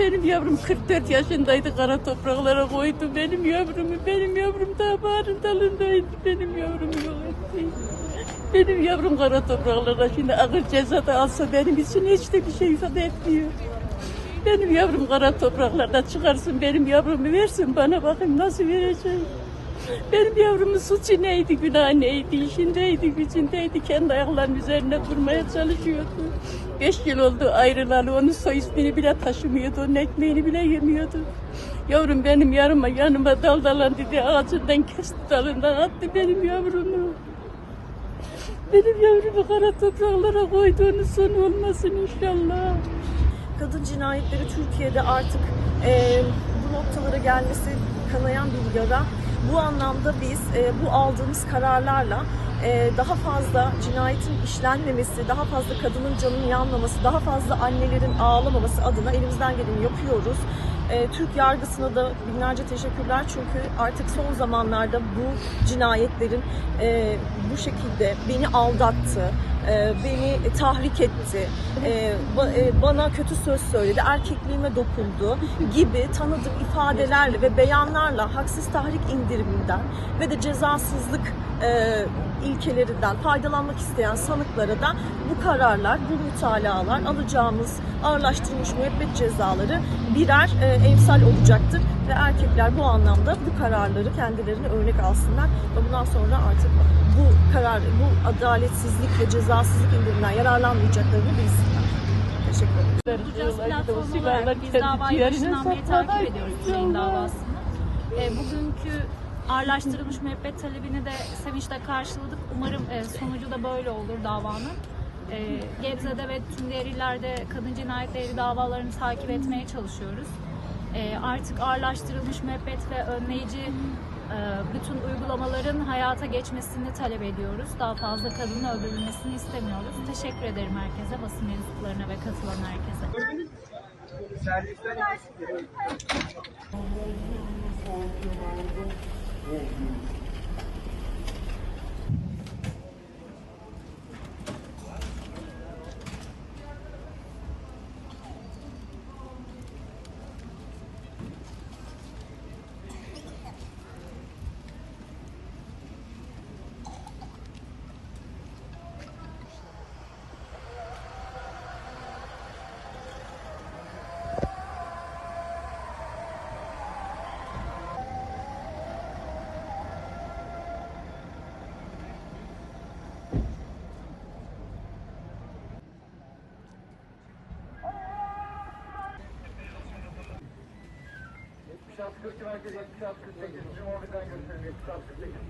Benim yavrum 44 yaşındaydı kara topraklara koydu. Benim yavrumu, benim yavrum daha bağrın dalındaydı. Benim yavrumu yok etti. Benim yavrum kara topraklarda şimdi ağır ceza da alsa benim için hiç de bir şey ifade etmiyor. Benim yavrum kara topraklarda çıkarsın, benim yavrumu versin bana bakayım nasıl vereceğim. Benim yavrumun suçu neydi, günah neydi, işindeydi, gücündeydi, kendi ayaklarının üzerine durmaya çalışıyordu. Beş yıl oldu ayrılalı, onun soy ismini bile taşımıyordu, onun ekmeğini bile yemiyordu. Yavrum benim yanıma, yanıma dal dalan dedi, ağacından kesti dalından attı benim yavrumu. Benim yavrumu kara topraklara koyduğunun sonu olmasın inşallah. kadın cinayetleri Türkiye'de artık e, bu noktalara gelmesi kanayan bir yara. Bu anlamda biz e, bu aldığımız kararlarla e, daha fazla cinayetin işlenmemesi, daha fazla kadının canının yanmaması, daha fazla annelerin ağlamaması adına elimizden geleni yapıyoruz. E, Türk yargısına da binlerce teşekkürler çünkü artık son zamanlarda bu cinayetlerin e, bu şekilde beni aldattı, e, beni tahrik etti, e, e, bana kötü söz söyledi, erkekliğime dokundu gibi tanıdık ifadelerle ve beyanlarla haksız tahrik indiriminden ve de cezasızlık ilkelerinden faydalanmak isteyen sanıklara da bu kararlar, bu mütalalar, alacağımız ağırlaştırılmış müebbet cezaları birer e, emsal olacaktır ve erkekler bu anlamda bu kararları kendilerine örnek alsınlar ve bundan sonra artık bu karar, bu adaletsizlik ve cezasızlık indiriminden yararlanmayacaklarını bilsinler. Teşekkür ederim. Duracağız platformu Silahlar olarak biz davayı ciğerine başından beri sapladı. takip ediyoruz Tülay'ın davasını. E, bugünkü ağırlaştırılmış müebbet talebini de sevinçle karşıladık. Umarım e, sonucu da böyle olur davanın. E, Gebze'de ve tüm diğer illerde kadın cinayetleri davalarını takip etmeye çalışıyoruz. E, artık ağırlaştırılmış müebbet ve önleyici bütün uygulamaların hayata geçmesini talep ediyoruz. Daha fazla kadının öldürülmesini istemiyoruz. Teşekkür ederim herkese, basın mensuplarına ve katılan herkese. Merkez 76 48. Cumhurbaşkanı görüşmeleri 76 48.